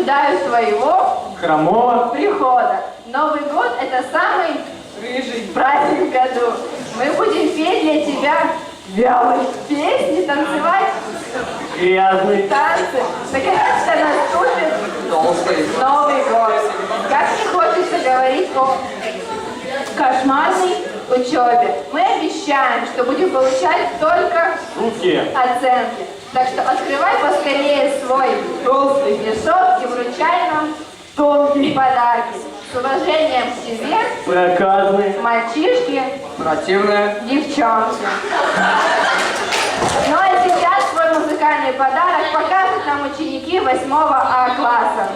ожидают своего Хромого. прихода. Новый год – это самый Рыжий. праздник в году. Мы будем петь для тебя вялые песни, танцевать Грязный. танцы. Наконец-то наступит. Новый год. Как не хочется говорить о кошмарной учебе. Мы обещаем, что будем получать только Руки. оценки. Так что открывай поскорее свой толстый мешок и вручай нам тонкие подарки. С уважением к себе, Проказный. мальчишки, Противная. девчонки. Ну а сейчас свой музыкальный подарок покажут нам ученики 8 А класса.